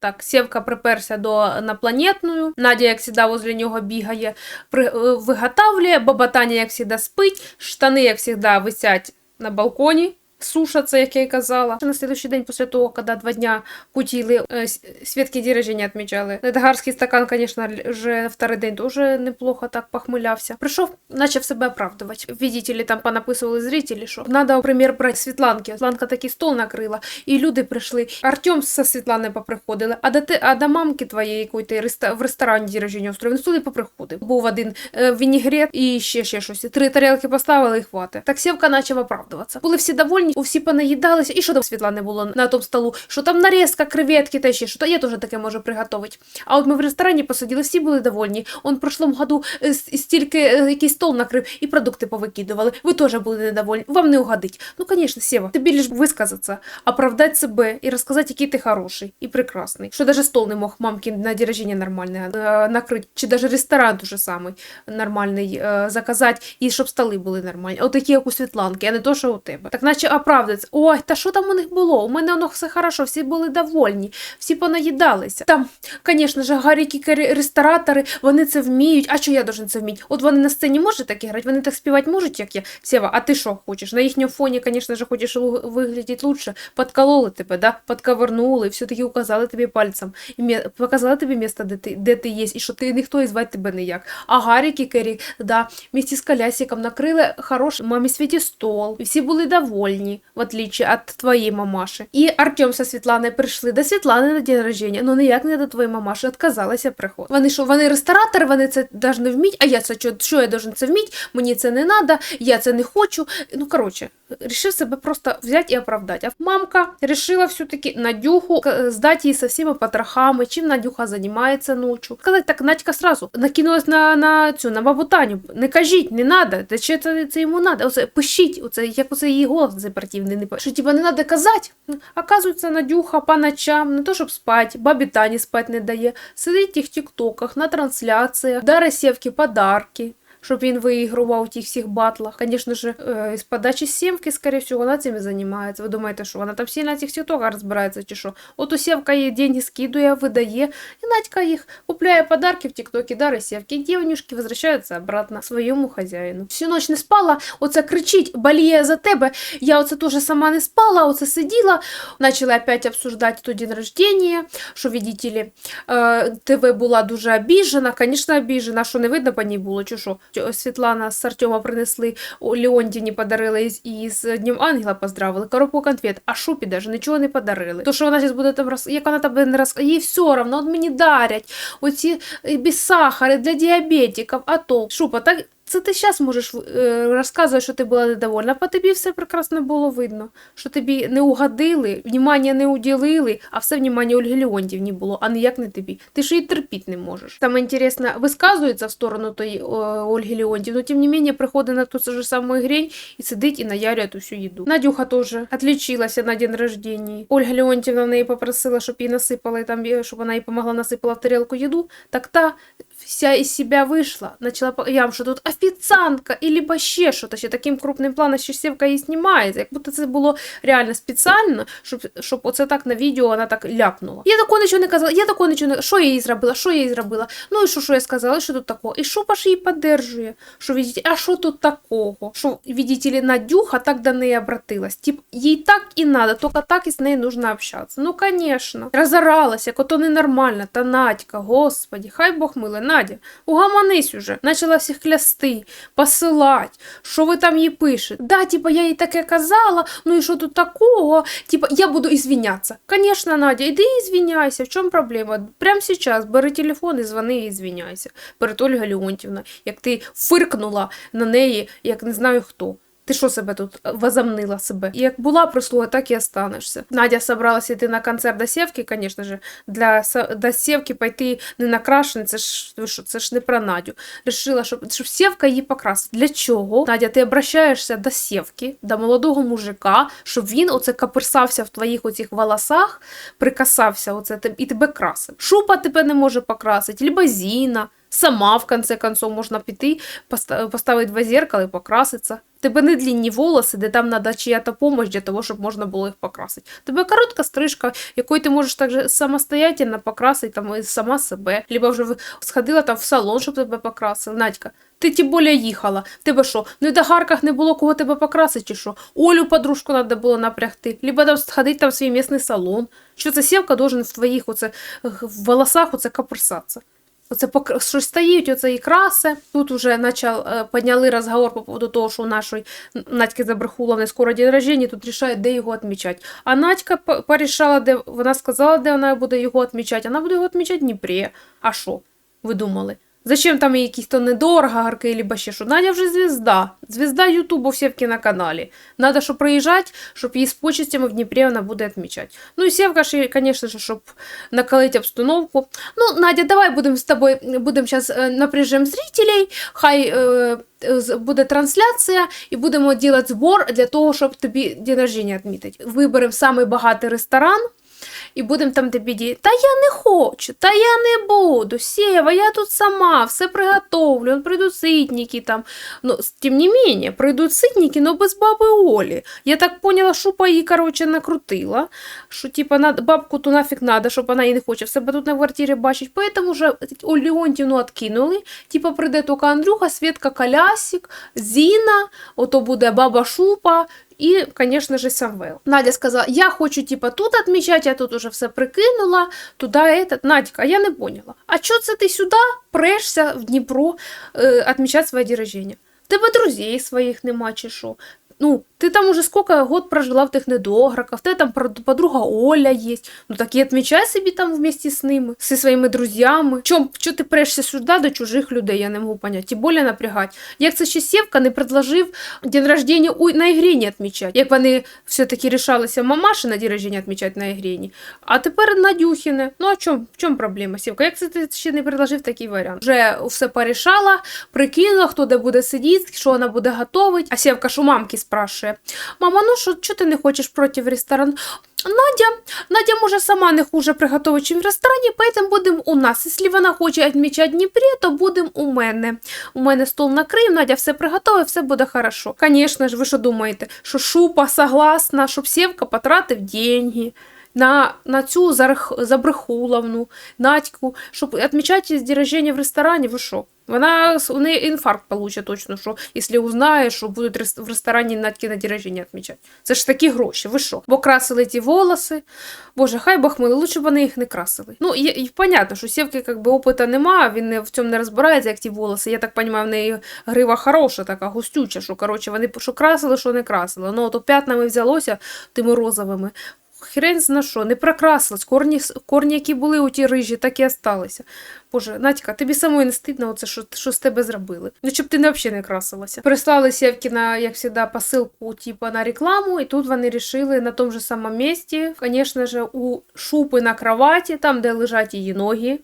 Так, Сєвка приперся до напланетную, Надя, як завжди, возле нього бігає, при, е, виготавлює, баба Таня, як завжди, спить, штани, як завжди, висять на балконі. Сушаться, як я й казала. На следующий день після того, коли два дня кутили, е, с- Свідки день рождения відмічали. Недогарський стакан, звісно, вже второй день дуже неплохо так похмилявся. Прийшов, почав себе оправдувати. Видите ли, там понаписували зрителі, що надо примір брати Світланки. Світланка такий стол накрила, і люди прийшли. Артем со Світланою поприходили, а до, те, а до мамки твоєї, якої ти в ресторані рождения устроїв, стол і поприходив. Був один е, вінігрет і ще, ще щось. Три тарілки поставили і хвати. Так Сєвка почав оправдуватися. Були всі довольні, всі понаїдалися. І що там Світлани було на тому столу? Що там нарізка, креветки та ще що. Та я теж таке можу приготувати. А от ми в ресторані посиділи, всі були довольні. Он в прошлому году е, стільки е, якийсь стол накрив і продукти повикидували. Ви теж були недовольні. Вам не угодить. Ну, звісно, Сєва, тобі лиш висказатися, оправдати себе і розказати, який ти хороший і прекрасний. Що навіть стол не мог мамки на день рождения е, накрити, чи навіть ресторан дуже самий нормальний заказати, і щоб столи були нормальні. От такі, як у Світланки, а не то, що у тебе. Так наче оправдаться. Ой, та що там у них було? У мене воно все хорошо, всі були довольні, всі понаїдалися. Там, звісно ж, гарякі кер- ресторатори, вони це вміють. А що я должен це вміти? От вони на сцені можуть так грати, вони так співати можуть, як я. Сєва, а ти що хочеш? На їхньому фоні, звісно ж, хочеш виглядіти лучше. Подкололи тебе, да? Подковернули, все-таки указали тобі пальцем. Показали тобі місце, де ти, де ти є, і що ти ніхто і звати тебе ніяк. А Гарік і Кері, да, вместе з Колясиком накрили хороший мамі світі стол. І всі були довольні, в отличие від твоєї мамаші. І Артем со Світланою прийшли до Світлани на день рождения, ну ніяк не до твоєї мамаші, відказалися приходити. Вони що, вони ресторатори, вони це должны вміти, а я це що, що я должен це вміти, мені це не надо, я це не хочу. Ну, коротше, рішив себе просто взяти і оправдати. А мамка рішила все-таки Надюху здати її со всіма потрохами, чим Надюха займається ночі. Сказати так, Надька сразу накинулась на, на цю, на бабу Таню. Не кажіть, не надо, чи це, це йому надо. Оце пишіть, оце, як оце її голос не пи- типа не надо казать. Оказывается, Надюха по ночам, не то щоб спать, бабі Тані спать не дає, сидить в ТикТоках, на трансляціях, дарить Сєвки подарки щоб він виігрував у тих всіх батлах. Звісно ж, е, з подачі сімки, скоріше всього, вона цим займається. Ви думаєте, що вона там сильно на цих тіктоках розбирається чи що? От у Сєвка їй деньги скидує, видає, і Надька їх купляє подарки в тіктокі, дари Сєвки. І дівнюшки возвращаються обратно своєму хазяїну. Всю ніч не спала, оце кричить, боліє за тебе. Я оце теж сама не спала, оце сиділа, почали опять обсуждати той день рождения, що, видите ли, ТВ була дуже обіжена, звісно, обіжена, що не видно по ній було, чи що. Тьо- Світлана з Артема принесли, у Леондіні подарили і з- Днем Ангела поздравили, коробку конфет, а Шупі даже нічого не подарили. То, що вона зараз буде там роз... як вона там не роз... їй все равно, от мені дарять, оці е, без сахара для діабетиків, а то, Шупа, так це ти зараз можеш е, розказувати, що ти була недовольна, по тобі все прекрасно було видно, що тобі не угодили, внимання не уділили, а все внимання Ольги Леонтівні було, а ніяк не тобі. Ти ж її терпіти не можеш. Там інтересно, висказується в сторону тої Ольги Леонтівни, тим не менее приходить на ту же саму грень і сидить і наярює ту всю їду. Надюха теж отличилася на день рождения. Ольга Леонтівна в неї попросила, щоб їй насипала, там, е, щоб вона їй помогла насипала в тарілку їду, так та вся из себя вышла, начала по- ям, що тут офіціантка, і либо ще що-то, ще таким крупним планом, що Сєвка її знімається, як будто це було реально спеціально, щоб, щоб оце так на відео вона так ляпнула. Я такого нічого не казала, я такого нічого не що я їй зробила, що я їй зробила, ну і що, що я сказала, що тут такого, і що ж її підтримує, що видите, а що тут такого, що, видите ли, Надюха так до неї обратилась, тип, їй так і надо, тільки так із нею нужно общатися. Ну, конечно, розоралася, як ото ненормально, та Надька, господі, хай Бог миле, Надя, угаманись уже, почала всіх клясти, посилать, що ви там їй пишете. Да, типа, я їй таке казала, ну і що тут такого? Типа, я буду извиняться. Звісно, Надя, іди і извиняйся, в чому проблема? Прямо зараз бери телефон і дзвони і извиняйся перед Ольга Леонтівна, як ти фиркнула на неї, як не знаю хто. Ти що себе тут е, возомнила себе? Як була прислуга, так і останешся. Надя собралась йти на концерт до Сєвки, звісно ж, для Са- до Сєвки пойти не накрашений, це ж що, це ж не про Надю. Решила, щоб, щоб Сєвка її покрасить. Для чого? Надя, ти обращаєшся до Сєвки, до молодого мужика, щоб він оце каперсався в твоїх оцих волосах, прикасався оце і тебе красив. Шупа тебе не може покрасити, либо Зіна. Сама, в конце концов, можна піти, поста- поставити два зеркала і покраситися. В Тебе не длінні волоси, де там треба чия-то допомога для того, щоб можна було їх покрасити. В Тебе коротка стрижка, якою ти можеш також самостоятельно покрасити там, і сама себе. Либо вже сходила там в салон, щоб тебе покрасили. Надька, ти тим більше їхала. В Тебе що, ну і до не було кого тебе покрасити, чи що? Олю подружку треба було напрягти. Либо там сходити там в свій місний салон. Що це сівка должен в твоїх оце, в волосах оце каперсатися. Оце пок... щось стають, оце і краси. Тут уже начал, е, підняли розговор по поводу того, що у нашої Надьки Забрехуловни скоро день рождения, тут рішають, де його відмічати. А Надька порішала, де вона сказала, де вона буде його відмічати. Вона буде його відмічати в Дніпрі. А що? Ви думали? Зачем там якісь то недорого, гарки, либо ще що? Надя вже звізда. Звізда Ютубу Сєвки на каналі. Надо, щоб приїжджати, щоб її з почестями в Дніпрі вона буде відмічати. Ну і Сєвка звісно щоб накалити обстановку. Ну, Надя, давай будемо з тобою, будемо зараз напряжемо зрителей, хай е, е, буде трансляція, і будемо робити збор для того, щоб тобі день рождення відмітити. Виберемо самий багатий ресторан. І будемо там тобі діяти. Та я не хочу, та я не буду. Сєва, я тут сама, все приготовлю. Прийдуть ситники там. Ну, тим не менее, прийдуть ситники, но без баби Олі. Я так поняла, шупа її, короче, накрутила, що типа бабку ту нафіг надо, щоб вона її не хоче в себе тут на квартирі бачить. Поэтому вже Леонтівну откинули. Типа прийде тільки Андрюха, Свєтка Колясик, Зіна, ото буде баба Шупа, і, звісно ж, Самвел. Надя сказала: я хочу, типа, тут відмічати, я тут уже все прикинула, туди этот. Надька, я не поняла. А чого це ти сюди прешся в Дніпро е, відмічати своє день рождения? Тебе друзей своїх нема чи що? Ну, ти там уже сколько год прожила в тих недограках, в тебе там подруга Оля є. Ну так і відмічай собі там вместе з ними, зі своїми друзями. Чом, чого ти прешся сюди до чужих людей, я не можу поняти. Тим більше напрягати. Як це ще Сєвка не предложив день рождения у, на Ігріні відмічати, як вони все-таки рішалися мамаші на день рождения відмічати на Ігріні. А тепер Надюхіне. Ну а чом, в чому проблема, Сєвка? Як це ти ще не предложив такий варіант? Вже все порішала, прикинула, хто де буде сидіти, що вона буде готувати. А Сєвка ж мамки спрашує: Мама, ну що, чого ти не хочеш проти ресторану? Надя, Надя може сама не хуже приготувати, чим в ресторані, поэтому будемо у нас. Якщо вона хоче відмічати Дніпрі, то будемо у мене. У мене стол накрив, Надя все приготує, все буде хорошо. Звісно ж, ви що думаєте, що Шупа согласна, щоб Сєвка потратив деньги на, на цю Зарх- Забрехуловну, Надьку, щоб відмічати день в ресторані, ви що? Вона у неї інфаркт получить точно, що якщо узнає, що будуть в ресторані Надьки на день відмічати. Це ж такі гроші, ви що? Бо красили ті волоси. Боже, хай Бог мили, лучше б вони їх не красили. Ну, і, і понятно, що Сєвки как би, опита нема, він не, в цьому не розбирається, як ті волоси. Я так розумію, в неї грива хороша, така густюча, що, коротше, вони що красили, що не красили. Ну, то п'ятнами взялося тими розовими. Хрен зна що, не прокрасилась. Корні, корні, які були у ті рижі, так і осталися. Боже, Надька, тобі самої не стидно, оце, що, що з тебе зробили. Ну, щоб ти не взагалі не красилася. Прислали Сєвкіна, як завжди, посилку, типу, на рекламу, і тут вони рішили на тому ж самому місці, звісно ж, у шупи на кроваті, там, де лежать її ноги,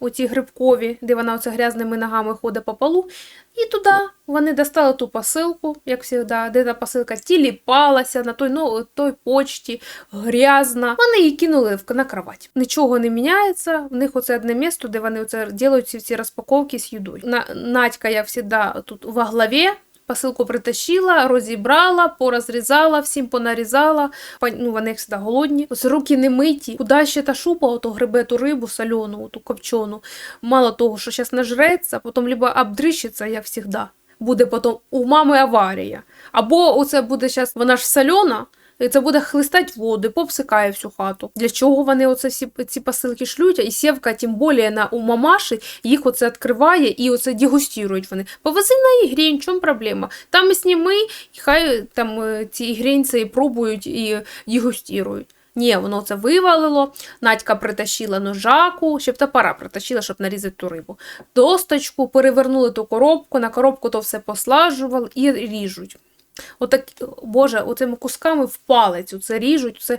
оці грибкові, де вона оце грязними ногами ходить по полу. І туди вони достали ту посилку, як завжди, де та посилка тіліпалася на той, ну, той почті, грязна. Вони її кинули на кровать. Нічого не міняється. В них оце одне місце, де вони оце роблять ці всі розпаковки з їдою. На, Надька, я завжди, тут во главі. Посилку притащила, розібрала, порозрізала, всім понарізала. Ну, вони завжди голодні. Ось руки не миті. Куда ще та шупа, ото гребе ту рибу солену, ту копчену. Мало того, що зараз нажреться, потім либо обдрищиться, як завжди. Буде потім у мами аварія. Або оце буде зараз, вона ж і це буде хлистати воду, попсикає всю хату. Для чого вони оце всі ці посилки шлють? І сєвка, тим більше на у мамаші, їх оце відкриває і оце дегустують вони. Повези на ігрінь, в чому проблема? Там сніми, і хай там е, ці ігрінці пробують і дегустують. Ні, воно це вивалило. Надька притащила ножаку, щоб топора притащила, щоб нарізати ту рибу. Досточку, перевернули ту коробку, на коробку то все послажували і ріжуть. Отак, Боже, оцими кусками в палець це ріжуть. Це...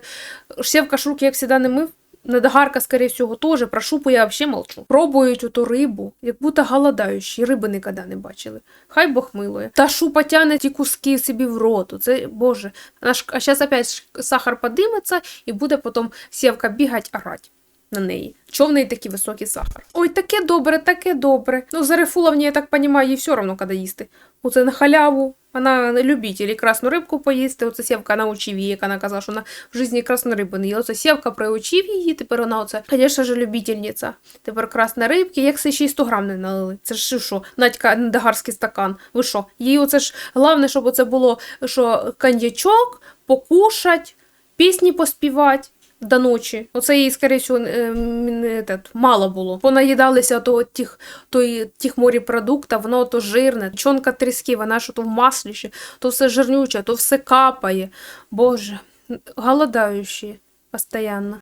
Сєвка ж руки, як завжди, не мив. Недогарка, скорее всього, теж. Про шупу я взагалі молчу. Пробують оту рибу, як будто голодаючі, риби ніколи не бачили. Хай Бог милує. Та шупа тяне ті куски собі в рот. Це, Боже. А зараз опять сахар подиметься і буде потім сєвка бігать орать. На неї. Чого в неї такий високий сахар? Ой, таке добре, таке добре. Ну, за Рефуловні, я так розумію, їй все одно, коли їсти. Оце на халяву. Вона любитель і красну рибку поїсти. Оце Сєвка научив її, як вона казала, що вона в житті красну рибу не їла. Оце Сєвка приучив її, тепер вона оце, звісно ж, любительниця. Тепер красна рибки, як це ще й 100 грам не налили. Це ж що, Надька Дагарський стакан. Ви що? Їй оце ж головне, щоб оце було, що коньячок, покушать, пісні поспівати. До ночі. Оце їй, скоріше всього, е, е, мало було. Понаїдалися то тих, то тих морепродуктів, воно то жирне, чонка тріски, вона що то в маслі ще, то все жирнюче, то все капає. Боже, голодаючі постійно.